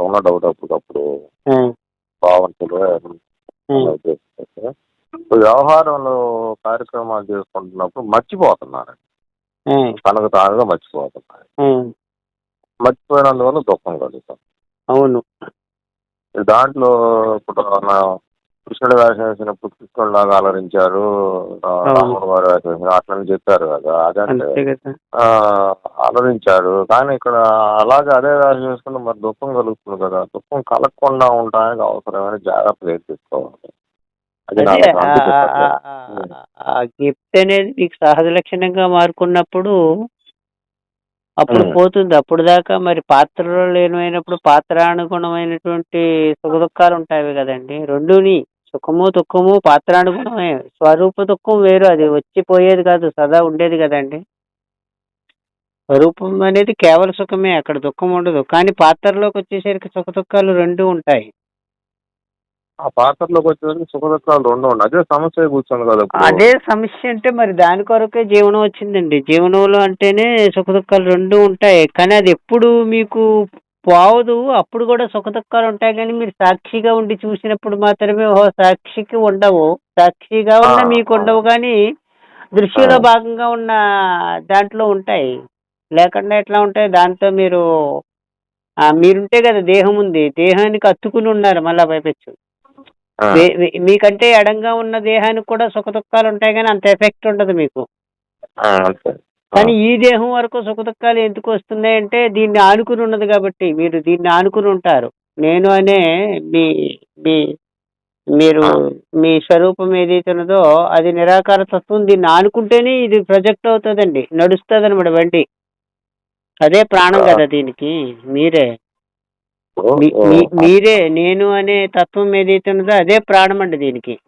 ఉన్న డౌట్ అప్పటికప్పుడు ఇప్పుడు వ్యవహారంలో కార్యక్రమాలు చేసుకుంటున్నప్పుడు మర్చిపోతున్నారు. తనకు తానుగా మర్చిపోతున్నారు. మర్చిపోయినందువల్ల దుఃఖం కలుగుతాం అవును. దాంట్లో ఇప్పుడు నా కృష్ణుడు వేషం వేసినప్పుడు కృష్ణుడిలాగా అలరించారు. రాముడు వారు వేషం వేసినారు అట్లా చెప్పారు కదా అదంటే అంతే కదా. ఆ, అలరించారు కానీ ఇక్కడ అలాగే అదే వేషం వేసుకుంటే మరి దుఃఖం కలుగుతుంది కదా. దుఃఖం కలగకుండా ఉండడానికి అవసరమైన జాగ్రత్తలు తీసుకోవాలి? అది. ఆ గిఫ్ట్ అనేది మీకు సహజ లక్షణంగా మారుకున్నప్పుడు అప్పుడు ఉమ్. పోతుంది. అప్పుడు దాకా మరి పాత్రలో లేనమైనప్పుడు పాత్రానుగుణమైనటువంటి సుఖ దుఃఖాలు ఉంటాయి కదండి. రెండుని సుఖము దుఃఖము పాత్రానుగుణమే. స్వరూప దుఃఖం వేరు అది వచ్చి పోయేది కాదు సదా ఉండేది కదండి. స్వరూపం అనేది కేవల సుఖమే అక్కడ దుఃఖం ఉండదు. కానీ పాత్రలోకి వచ్చేసరికి సుఖ దుఃఖాలు రెండు ఉంటాయి. ఆ పాత్రలోకి వచ్చేసరికి సుఖ దుఃఖాలు రెండు ఉన్నాయి అదే సమస్య కూర్చోంది కదా. అదే సమస్య అంటే మరి దాని కొరకే జీవనం వచ్చిందండి. జీవనంలో అంటేనే సుఖ దుఃఖాలు రెండు ఉంటాయి. కానీ అది ఎప్పుడు మీకు పోవదు. అప్పుడు కూడా సుఖ దుఃఖాలు ఉంటాయి కానీ మీరు సాక్షిగా ఉండి చూసినప్పుడు మాత్రమే ఓహో సాక్షికి ఉండవు. సాక్షిగా ఉన్న మీకు ఉండవు కానీ దృశ్యంలో. భాగంగా ఉన్న దాంట్లో ఉంటాయి. లేకుండా ఎట్లా ఉంటాయి? దాంతో మీరు మీరుంటే కదా దేహం ఉంది. దేహానికి అత్తుకుని ఉన్నారు మళ్ళా పైపెచ్చు. మీకంటే ఎడంగా ఉన్న దేహానికి కూడా సుఖ దుఃఖాలు ఉంటాయి కానీ అంత ఎఫెక్ట్ ఉండదు మీకు. కానీ ఈ దేహం వరకు సుఖదుఖాలు ఎందుకు వస్తున్నాయి అంటే దీన్ని ఆనుకుని ఉన్నది కాబట్టి. మీరు దీన్ని ఆనుకుని ఉంటారు. నేను అనే మీ మీ మీరు మీ స్వరూపం ఏదైతే ఉన్నదో అది నిరాకార తత్వం. దీన్ని ఆనుకుంటేనే ఇది ప్రొజెక్ట్ అవుతుందండి. నడుస్తుంది అనమాట బండి. అదే ప్రాణం కదా దీనికి. మీరే. మీ- మీరే. నేను అనే తత్వం ఏదైతే ఉన్నదో అదే ప్రాణం అండి దీనికి.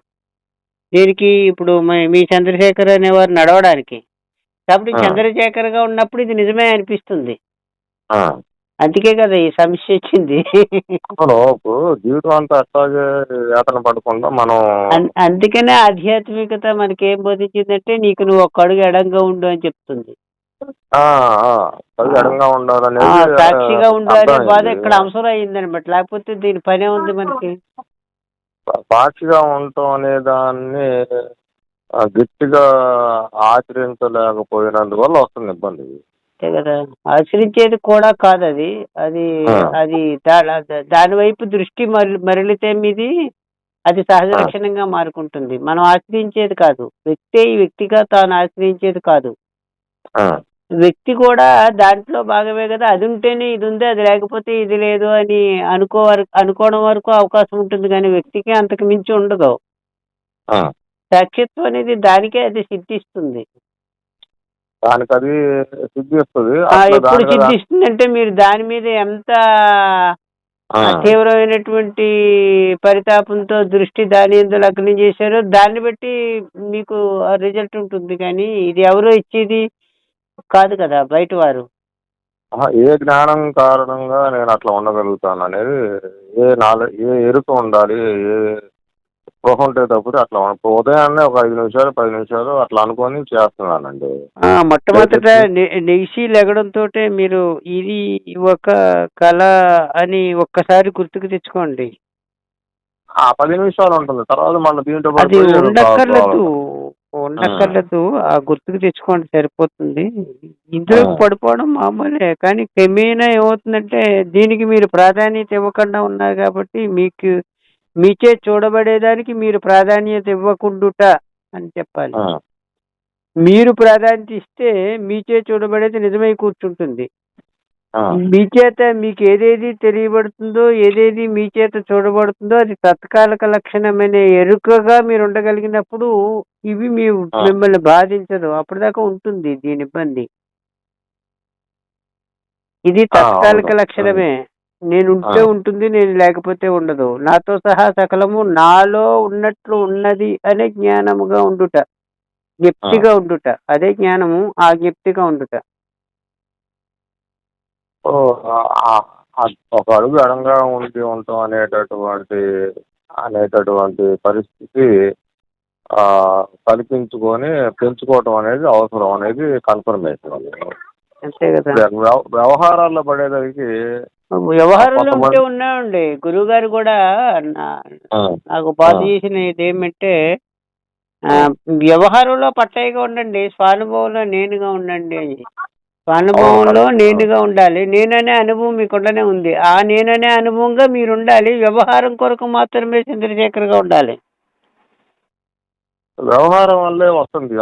దీనికి ఇప్పుడు మీ చంద్రశేఖర్ అనేవారు నడవడానికి. కాబట్టి ఆ. చంద్రశేఖర్గా ఉన్నప్పుడు ఇది నిజమే అనిపిస్తుంది. అందుకే కదా ఈ సమస్య వచ్చింది. జీవితం అంతా అట్లాగే యాతన పడకుండా మనం అందుకనే ఆధ్యాత్మికత మనకి ఏం బోధించిందంటే నీకు నువ్వు ఒక్క అడుగు ఎడంగా ఉండు అని చెప్తుంది. సాక్షిగా ఉండు అనే బాధ. ఇక్కడ అవసరం అయిందనమాట లేకపోతే దీని పనే ఉంది మనకి. సాక్షిగా ఉండటం అనే దాన్ని గట్టిగా ఆచరించలేకపోయినందువల్ల వస్తుంది ఇబ్బంది అంతే కదా. ఆచరించేది కూడా కాదు అది. అది. అది దాని వైపు దృష్టి మరలి మరలితే మీది అది సహజ. లక్షణంగా మారుకుంటుంది. మనం ఆశ్రయించేది కాదు. వ్యక్తి ఈ వ్యక్తిగా తాను ఆశ్రయించేది కాదు. వ్యక్తి కూడా దాంట్లో భాగమే కదా. అది ఉంటేనే ఇది ఉంది అది లేకపోతే ఇది లేదు అని అనుకో అనుకోవడం వరకు అవకాశం ఉంటుంది కానీ వ్యక్తికి అంతకు మించి ఉండదు. సాక్షిత్వం అనేది దానికే అది సిద్ధిస్తుంది. దానికి అది సిద్ధిస్తుంది ఎప్పుడు సిద్ధిస్తుంది అంటే మీరు దాని మీద ఎంత తీవ్రమైనటువంటి పరితాపంతో దృష్టి దాని ఎందు లగ్నం చేశారో దాన్ని బట్టి మీకు రిజల్ట్ ఉంటుంది. కానీ ఇది ఎవరో ఇచ్చేది కాదు కదా బయట వారు ఏ జ్ఞానం కారణంగా నేను అట్లా ఉండగలుగుతాను అనేది ఏ నాలెడ్జ్ ఏ ఎరుక ఉండాలి ఏ స్పృహ ఉంటే తప్పితే అట్లా ఉదయాన్నే ఒక ఐదు నిమిషాలు పది నిమిషాలు అట్లా అనుకొని చేస్తున్నానండి. మొట్టమొదట నెగిసి లెగడంతో మీరు ఇది ఒక కళ అని ఒక్కసారి గుర్తుకు తెచ్చుకోండి. ఆ పది నిమిషాలు ఉంటుంది. తర్వాత మళ్ళీ అది ఏదో ఉండక్కర్లేదు. ఉండక్కర్లేదు. ఆ. గుర్తుకు తెచ్చుకోండి సరిపోతుంది. ఇందులో. పడిపోవడం మామూలే కానీ క్రమేణా ఏమవుతుందంటే దీనికి మీరు ప్రాధాన్యత ఇవ్వకుండా ఉన్నారు కాబట్టి మీకు మీచే చూడబడేదానికి మీరు ప్రాధాన్యత ఇవ్వకుండుట అని చెప్పాలి. మీరు ప్రాధాన్యత ఇస్తే మీచే చూడబడేది నిజమై కూర్చుంటుంది. మీ చేత మీకు ఏదేది తెలియబడుతుందో ఏదేది మీ చేత చూడబడుతుందో అది తత్కాలిక లక్షణమైన ఎరుకగా మీరు ఉండగలిగినప్పుడు ఇవి మీ. మిమ్మల్ని బాధించదు. అప్పటిదాకా ఉంటుంది దీని ఇబ్బంది. ఇది తాత్కాలిక. లక్షణమే. నేను ఉంటే. ఉంటుంది నేను లేకపోతే ఉండదు. నాతో సహా సకలము నాలో ఉన్నట్లు ఉన్నది అనే జ్ఞానముగా ఉండుట. జ్ఞప్తిగా ఉండుట. అదే జ్ఞానము ఆ జ్ఞప్తిగా ఉండుట. ఒక అడుగు అడంగా ఉండి ఉంటాం అనేటటువంటి అనేటటువంటి పరిస్థితి ఆ, కల్పించుకొని పెంచుకోవటం అనేది అవసరం అనేది కన్ఫర్మేషన్ అంతే కదా. వ్యవ- వ్యవహారాల్లో పడేదానికి వ్యవహారంలో ఉంటే ఉన్నాయండి. గురువు గారు కూడా నాకు బాధ. చేసిన ఏమంటే ఆ, వ్యవహారంలో పట్టయ్యగా ఉండండి. స్వానుభవంలో నేనుగా ఉండండి. స్వానుభవంలో. నేనుగా ఉండాలి. నేననే అనుభవం మీకుండానే ఉంది. ఆ నేననే అనుభవంగా మీరు ఉండాలి వ్యవహారం కొరకు మాత్రమే చంద్రశేఖర్గా ఉండాలి. వ్యవహారం వల్లే వస్తుంది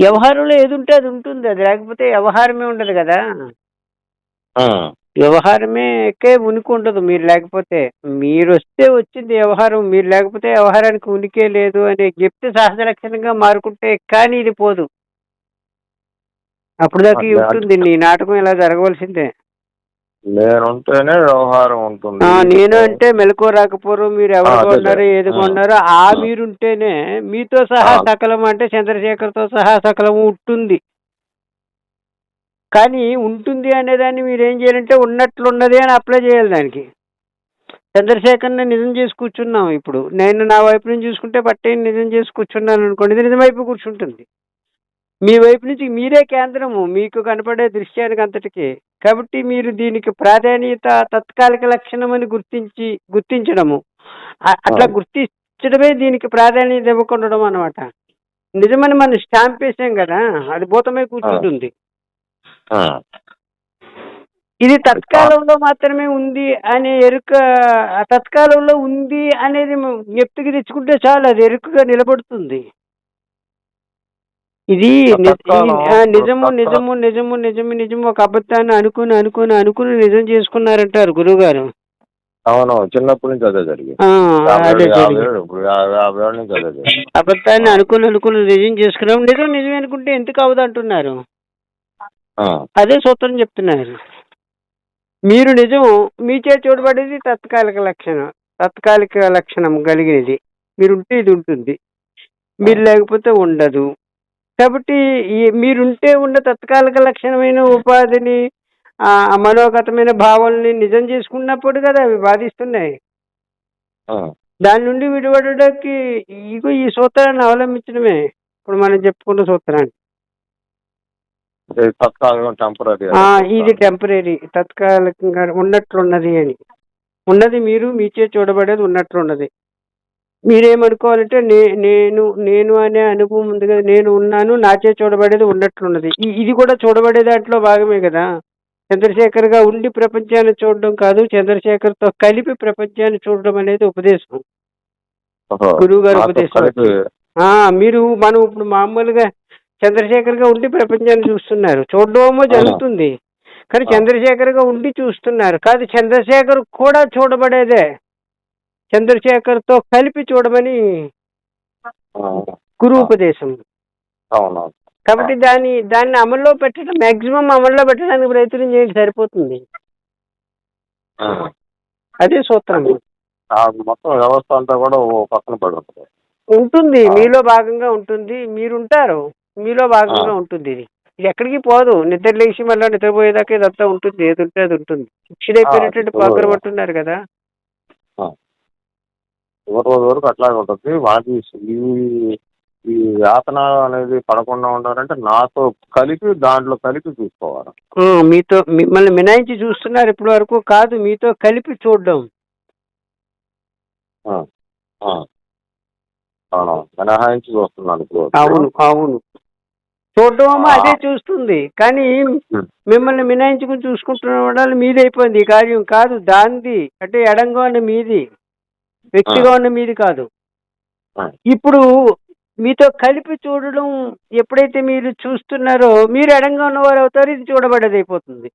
వ్యవహారంలో ఏది ఉంటే అది ఉంటుంది. అది లేకపోతే వ్యవహారమే ఉండదు కదా. ఆ, వ్యవహారమే ఎక్కే ఉనికి ఉండదు మీరు లేకపోతే మీరు వస్తే వచ్చింది వ్యవహారం మీరు లేకపోతే వ్యవహారానికి ఉనికే లేదు అనే చెప్తే సహజ లక్షణంగా మారుకుంటే కానీ ఇది పోదు అప్పుడు దాకా ఉంటుంది నీ నాటకం ఇలా జరగవలసిందే నేనుంటేనే వ్యవహారం ఉంటుంది నేను అంటే మెలకు రాకపోరు మీరు ఎవరు కొన్నారో అదే. ఏది ఆ. కొన్నారో ఆ. మీరుంటేనే మీతో సహా. సకలం అంటే చంద్రశేఖర్తో సహా సకలం ఉంటుంది కానీ ఉంటుంది అనేదాన్ని మీరు ఏం చేయాలంటే ఉన్నట్లున్నది అని అప్లై చేయాలి దానికి. చంద్రశేఖర్ని నిజం చేసి కూర్చున్నాం ఇప్పుడు. నేను నా వైపు నుంచి చూసుకుంటే పట్టే నిజం చేసి కూర్చున్నాను అనుకోండి ఇది నిజం వైపు కూర్చుంటుంది. మీ వైపు నుంచి మీరే కేంద్రము మీకు కనపడే దృశ్యానికి అంతటికి. కాబట్టి మీరు దీనికి ప్రాధాన్యత తత్కాలిక లక్షణం అని గుర్తించి గుర్తించడము. అట్లా. గుర్తించడమే దీనికి ప్రాధాన్యత ఇవ్వకుండా అనమాట నిజమని మనం స్టాంప్ వేసాం కదా అది భూతమై కూర్చుంటుంది. ఇది తత్కాలంలో మాత్రమే ఉంది అనే ఎరుక తత్కాలంలో ఉంది అనేది ఎత్తుకి తెచ్చుకుంటే చాలు అది ఎరుకగా నిలబడుతుంది. ఇది నిజము నిజము నిజము నిజము నిజము ఒక అబద్ధాన్ని అనుకుని అనుకుని అనుకుని నిజం చేసుకున్నారంటారు గురువు గారు అవును చిన్నప్పటి నుంచి అదే జరిగింది. అబద్ధాన్ని అనుకుని అనుకుని నిజం చేసుకున్నాం. నిజం నిజం అనుకుంటే ఎందుకు అవదు అంటున్నారు? అదే సూత్రం చెప్తున్నారు మీరు నిజం మీచే చూడబడేది తత్కాలిక లక్షణం తాత్కాలిక లక్షణం కలిగినది. మీరుంటే ఇది ఉంటుంది. మీరు లేకపోతే ఉండదు. కాబట్టి మీరుంటే ఉన్న తత్కాలిక లక్షణమైన ఉపాధిని ఆ మనోగతమైన భావాలని నిజం చేసుకున్నప్పుడు కదా అవి బాధిస్తున్నాయి. దాని నుండి విడిపడడానికి ఇగో ఈ సూత్రాన్ని అవలంబించడమే. ఇప్పుడు మనం చెప్పుకున్న సూత్రాన్ని. ఇది టెంపరీ ఆ, ఇది టెంపరీ తత్కాలికంగా ఉన్నట్లున్నది అని. ఉన్నది మీరు మీచే చూడబడేది ఉన్నట్లున్నది. మీరేమనుకోవాలంటే నే నేను నేను అనే అనుభవం ఉంది కదా నేను ఉన్నాను నాచే చూడబడేది ఉన్నట్లున్నది. ఇది కూడా చూడబడే దాంట్లో భాగమే కదా. చంద్రశేఖర్గా ఉండి ప్రపంచాన్ని చూడడం కాదు చంద్రశేఖర్తో కలిపి ప్రపంచాన్ని చూడడం అనేది ఉపదేశం. గురువు గారు ఉపదేశం. మీరు మనం ఇప్పుడు మామూలుగా చంద్రశేఖర్గా ఉండి ప్రపంచాన్ని చూస్తున్నారు. చూడడమో జరుగుతుంది. కానీ. చంద్రశేఖర్గా ఉండి చూస్తున్నారు. కాదు చంద్రశేఖర్ కూడా చూడబడేదే. చంద్రశేఖర్తో కలిపి చూడమని గురు. ఉపదేశం. కాబట్టి దాన్ని దాన్ని అమల్లో పెట్టడం మాక్సిమం అమల్లో పెట్టడానికి ప్రయత్నం చేయండి సరిపోతుంది. అదే సూత్రం. మొత్తం వ్యవస్థ అంతా కూడా పక్కన పడి ఉంటుంది. మీలో భాగంగా ఉంటుంది. మీరుంటారు. మీలో భాగంగా. ఉంటుంది ఇది. ఇది ఎక్కడికి పోదు. నిద్ర లేచి మళ్ళీ నిద్రపోయేదాకా ఇదంతా ఉంటుంది. ఏది ఉంటే అది ఉంటుంది. ఇప్పుడు- పాకర పట్టున్నారు కదా. చివరి రోజు వరకు అట్లాగే ఉంటుంది. వాటి ఈ ఈ యాతన అనేది పడకుండా ఉండాలంటే నాతో కలిపి దాంట్లో కలిపి చూసుకోవాలి. మీతో మిమ్మల్ని మినాయించి చూస్తున్నారు ఇప్పటి వరకు. కాదు మీతో కలిపి చూడడం. మినహాయించి చూస్తున్నాను ఇప్పుడు. అవును అవును. చూడడం. అదే చూస్తుంది. కానీ. మిమ్మల్ని మినాయించుకుని చూసుకుంటున్న వాళ్ళు మీదైపోయింది ఈ కార్యం. కాదు దాంది అంటే ఎడంగా ఉన్న మీది. వ్యక్తిగా ఉన్న మీది కాదు. ఇప్పుడు మీతో కలిపి చూడడం ఎప్పుడైతే మీరు చూస్తున్నారో మీరు ఎడంగా ఉన్నవారు అవుతారు ఇది చూడబడేది అయిపోతుంది.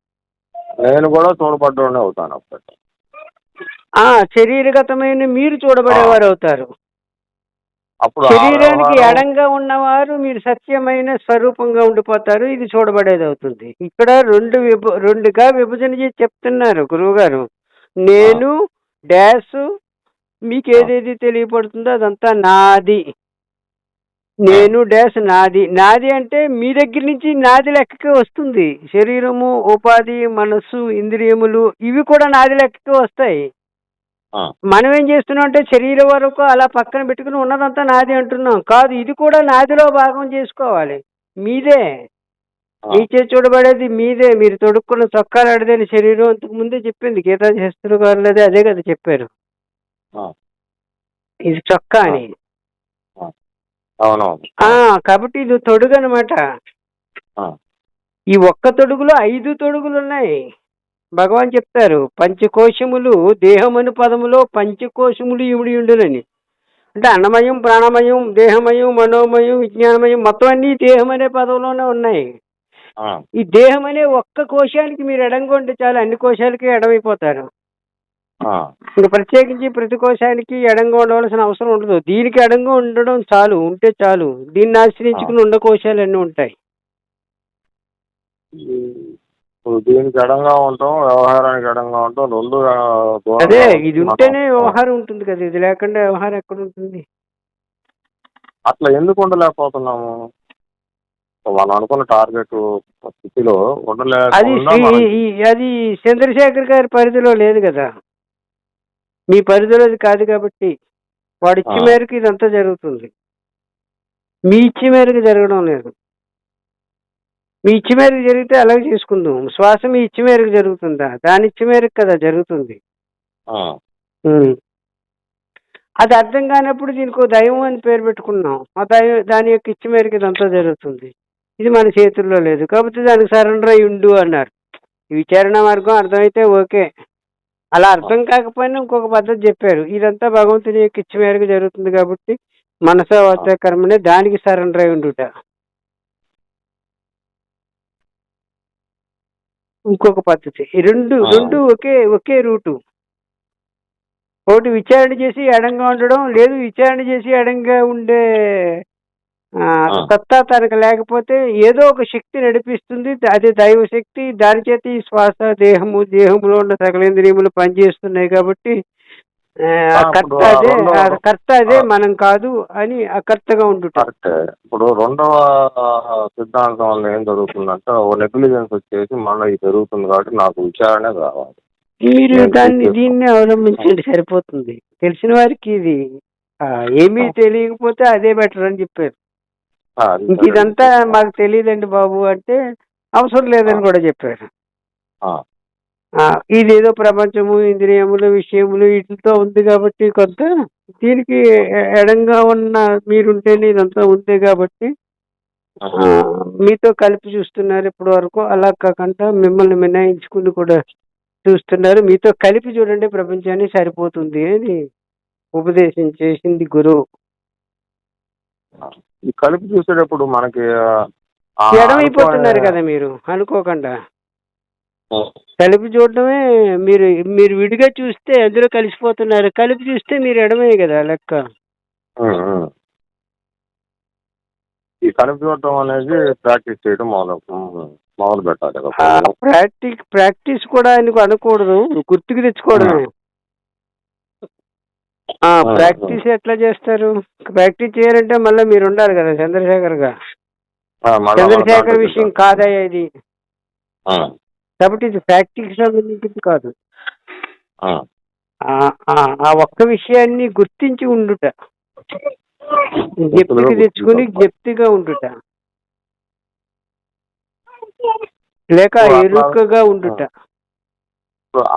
నేను కూడా చూడబడ్డోనే అవుతాను అప్పటి ఆ శరీరగతమైన మీరు చూడబడేవారు అవుతారు. అప్పుడు శరీరానికి ఎడంగా ఉన్నవారు మీరు సత్యమైన స్వరూపంగా ఉండిపోతారు. ఇది చూడబడేది అవుతుంది. ఇక్కడ రెండు విభ రెండుగా విభజన చేసి చెప్తున్నారు గురువు గారు నేను డాష్ మీకు ఏదేది తెలియపడుతుందో అదంతా నాది. నేను డాష్ నాది. నాది అంటే మీ దగ్గర నుంచి నాది లెక్కకే వస్తుంది. శరీరము ఉపాధి మనస్సు ఇంద్రియములు ఇవి కూడా నాది లెక్కకే వస్తాయి. మనం ఏం చేస్తున్నాం అంటే శరీరం వరకు అలా పక్కన పెట్టుకుని ఉన్నదంతా నాది అంటున్నాం. కాదు ఇది కూడా నాదిలో భాగం చేసుకోవాలి. మీదే. నీచే చూడబడేది మీదే. మీరు తొడుక్కున్న చొక్కాలు అడదని శరీరం అంతకు ముందే చెప్పింది. గీతా శాస్త్రులు గారు అదే అదే కదా చెప్పారు. ఇది చొక్కా అని. కాబట్టి ఇది తొడుగు అనమాట ఈ ఒక్క తొడుగులో ఐదు తొడుగులు ఉన్నాయి భగవాన్ చెప్తారు పంచకోశములు దేహమను పదములో పంచకోశములు ఇమిడి ఉండునని. అంటే అన్నమయం ప్రాణమయం దేహమయం మనోమయం విజ్ఞానమయం మొత్తం అన్ని దేహం అనే పదంలోనే ఉన్నాయి. ఈ దేహం అనే ఒక్క కోశానికి మీరు ఎడంగొంటే చాలు అన్ని కోశాలకి ఎడమైపోతారు. ఇంకా ప్రత్యేకించి ప్రతి కోశానికి ఎడంగా ఉండవలసిన అవసరం ఉండదు. దీనికి ఎడంగా ఉండడం చాలు ఉంటే చాలు. దీన్ని ఆశ్రయించుకుని ఉండ కోశాలు అన్నీ ఉంటాయి దీనికి ఎడంగా ఉంటాం వ్యవహారానికి ఎడంగా ఉంటాం రెండు అదే. ఇది ఉంటేనే వ్యవహారం ఉంటుంది కదా ఇది లేకుండా వ్యవహారం ఎక్కడ ఉంటుంది? అట్లా ఎందుకు ఉండలేకపోతున్నాము? మనం అనుకున్న టార్గెట్ స్థితిలో అది శ్రీ- మనం- ఈ- అది చంద్రశేఖర్ గారి పరిధిలో లేదు కదా. మీ పరిధిలో అది కాదు కాబట్టి వాడు ఇచ్చి ఆ. మేరకు ఇదంతా జరుగుతుంది. మీ ఇచ్చి మేరకు జరగడం లేదు. మీ ఇచ్చి మేరకు జరిగితే అలాగే చేసుకుందాం. శ్వాస మీ ఇచ్చి మేరకు జరుగుతుందా? దాని ఇచ్చి మేరకు కదా జరుగుతుంది. అది అర్థం కానప్పుడు దీనికి దైవం అని పేరు పెట్టుకున్నాం. ఆ దైవం దాని యొక్క ఇచ్చి మేరకు ఇదంతా జరుగుతుంది. ఇది మన చేతుల్లో లేదు. కాబట్టి దానికి సరెండర్ అయి ఉండు అన్నారు. ఈ విచారణ మార్గం అర్థమైతే ఓకే. అలా అర్థం కాకపోయినా ఇంకొక పద్ధతి చెప్పారు. ఇదంతా భగవంతుని యొక్క ఇచ్చి మేరకు జరుగుతుంది కాబట్టి మనస వాచ కర్మనే దానికి సరెండర్ అయి ఉండుట. ఇంకొక పద్ధతి రెండు. రెండు ఒకే ఒకే రూటు ఒకటి విచారణ చేసి ఎడంగా ఉండడం లేదు విచారణ చేసి ఎడంగా ఉండే. సత్తా తనకు లేకపోతే ఏదో ఒక శక్తి నడిపిస్తుంది అది దైవ శక్తి దాని చేత ఈ శ్వాస దేహము దేహంలో ఉన్న సకలేంద్రియములు పనిచేస్తున్నాయి కాబట్టి కర్త అదే కర్త అదే. మనం కాదు అని అకర్తగా ఉండుట. ఇప్పుడు రెండవ సిద్ధాంతం వల్ల ఏం జరుగుతుందంటే ఓ నెగ్లిజెన్స్ వచ్చేసి మళ్ళీ ఇది జరుగుతుంది కాబట్టి నాకు విచారణే కావాలి. మీరు నేను దాన్ని. దీన్ని అవలంబించండి సరిపోతుంది. తెలిసిన వారికి ఇది ఏమీ తెలియకపోతే అదే బెటర్ అని చెప్పారు. ఇంక ఇదంతా మాకు తెలియదండి బాబు అంటే అవసరం లేదని కూడా చెప్పారు. ఇదేదో ప్రపంచము ఇంద్రియములు విషయములు వీటితో ఉంది కాబట్టి కొంత దీనికి ఎడంగా ఉన్న మీరుంటేనే ఇదంతా ఉంది కాబట్టి మీతో కలిపి చూస్తున్నారు ఇప్పటి వరకు అలా కాకుండా మిమ్మల్ని మినాయించుకుని కూడా చూస్తున్నారు. మీతో కలిపి చూడండి ప్రపంచాన్ని సరిపోతుంది అని ఉపదేశం చేసింది గురువు. ఈ కలిపి చూసేటప్పుడు మనకి ఎడమైపోతున్నారు కదా మీరు అనుకోకుండా. కలిపి చూడడమే మీరు మీరు విడిగా చూస్తే అందులో కలిసిపోతున్నారు. కలిపి చూస్తే మీరు ఎడమే కదా లెక్క. ఈ కలిపి చూడటం అనేది ప్రాక్టీస్ చేయడం మొదలు పెట్టాలి. ప్రాక్టీస్ ప్రాక్టీస్ కూడా ఆయనకు అనకూడదు. గుర్తుకు తెచ్చుకోవడమే. ప్రాక్టీస్ ఎట్లా చేస్తారు? ప్రాక్టీస్ చేయాలంటే మళ్ళీ మీరు ఉండాలి కదా చంద్రశేఖర్గా చంద్రశేఖర్ విషయం కాదయ్యా ఇది కాబట్టి ఇది ప్రాక్టీస్ సంబంధించింది కాదు. ఆ. ఒక్క విషయాన్ని గుర్తించి ఉండుట. జప్తికి తెచ్చుకుని జప్తిగా ఉండుట. లేక ఎరుకగా ఉండుట.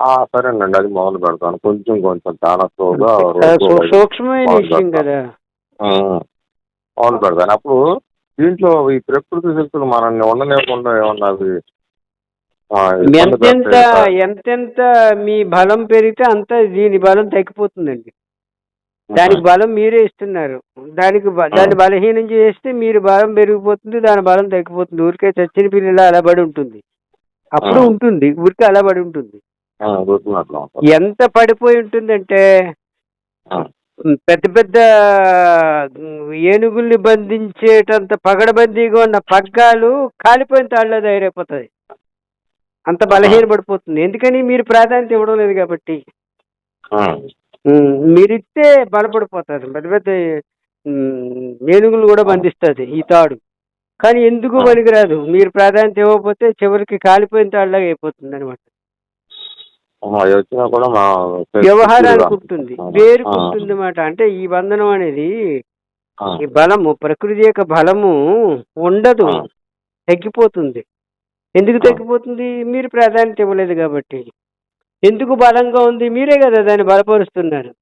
ఆ, సరేనండి అది మొదలు పెడతాను. కొంచెం కొంచెం చాలా స్లోగా సూక్ష్మమైన విషయం. కదా. మొదలు పెడతాను. అప్పుడు దీంట్లో ఈ ప్రకృతి శక్తులు మనల్ని ఉండలేకుండా ఏమన్నా అవి ఇబ్బంది ఎంతెంత. ఎంతెంత మీ బలం పెరిగితే అంత దీని బలం తగ్గిపోతుందండి. దానికి బలం మీరే ఇస్తున్నారు. దానికి దాన్ని బలహీనం చేస్తే మీరు బలం పెరిగిపోతుంది దాని బలం తగ్గిపోతుంది. ఊరికే చచ్చిన పిల్లలు అలా పడి ఉంటుంది. అప్పుడు. ఉంటుంది. ఊరికే అలా పడి ఉంటుంది. ఎంత పడిపోయి ఉంటుందంటే పెద్ద పెద్ద ఏనుగుల్ని బంధించేటంత పగడబందీగా ఉన్న పగ్గాలు కాలిపోయిన తాళ్ళలో తయారైపోతుంది అంత బలహీన పడిపోతుంది ఎందుకని? మీరు ప్రాధాన్యత ఇవ్వడం లేదు కాబట్టి. మీరిస్తే బలపడిపోతారు. పెద్ద పెద్ద ఏనుగులు కూడా బంధిస్తుంది ఈ తాడు. కానీ ఎందుకు. పనికిరాదు? మీరు ప్రాధాన్యత ఇవ్వకపోతే చివరికి కాలిపోయిన తాళ్ళగా అయిపోతుంది అనమాట వ్యవహారానికి ఉంటుంది. ఆ, ఉంటుంది అన్నమాట అంటే ఈ బంధనం అనేది ఈ బలము ప్రకృతి యొక్క బలము ఉండదు. తగ్గిపోతుంది. ఎందుకు. తగ్గిపోతుంది? మీరు ప్రాధాన్యత ఇవ్వలేదు కాబట్టి. ఎందుకు బలంగా ఉంది? మీరే కదా దాన్ని బలపరుస్తున్నారు.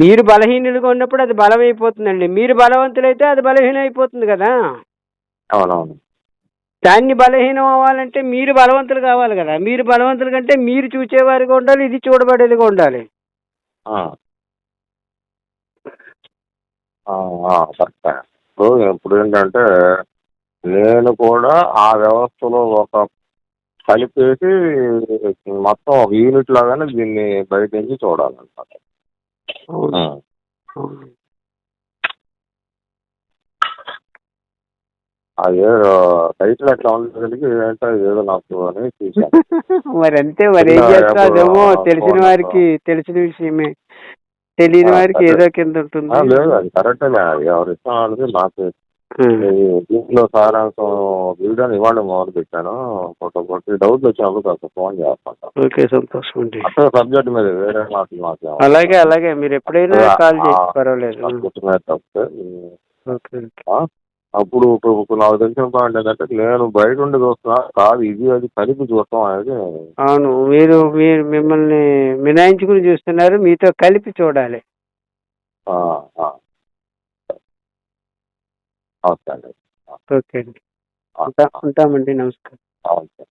మీరు బలహీనులుగా ఉన్నప్పుడు అది బలమైపోతుందండి. మీరు బలవంతులైతే అది బలహీనం అయిపోతుంది కదా. అవునవును. దాన్ని బలహీనం అవ్వాలంటే మీరు బలవంతులు కావాలి కదా. మీరు బలవంతులు కంటే మీరు చూసేవారిగా ఉండాలి ఇది చూడబడేదిగా ఉండాలి. కరెక్టే. ఇప్పుడు ఇప్పుడు ఏంటంటే నేను కూడా ఆ వ్యవస్థలో ఒక కలిపేసి మొత్తం ఒక యూనిట్ లాగానే దీన్ని బయట నుంచి చూడాలన్నమాట ఏదో టైటిల్ ఎట్లా ఉండేసరికి ఏంటో ఏదో నాకు అని చూశాను మరి అంతే మరి ఏం యాప్ తెలిసిన వారికి తెలిసిన విషయమే. తెలియని వారికి. ఏదో కింద ఉంటుంది. లేదు అది కరెక్టే ఎవరి ఇష్టం వాళ్ళది. ఈ దీంట్లో సారాంశం వీడియోని ఇవాళ మొదలు పెట్టాను. ఒక ఒకటి డౌట్ వచ్చినప్పుడు కాస్త ఫోన్ చేస్తాను. ఓకే సంతోషం అండి. అసలు సబ్జెక్ట్ మీద వేరే మాటలు మాకు అలాగే అలాగే మీరు ఎప్పుడైనా కాల్ చేసి పర్వాలేదు. Okay okay. అప్పుడు ఇప్పుడు నాకు తెలిసిన పాయింట్ ఏంటంటే నేను బయట ఉండి చూస్తున్నా కాదు ఇది అది కలిపి చూడటం అనేది. అవును మీరు మీరు మిమ్మల్ని మినాయించుకుని చూస్తున్నారు మీతో కలిపి చూడాలి. ఆ, ఆ. ఓకే అండి. ఓకే అండి. ఉంటా ఉంటామండి నమస్కారం. ఓకే.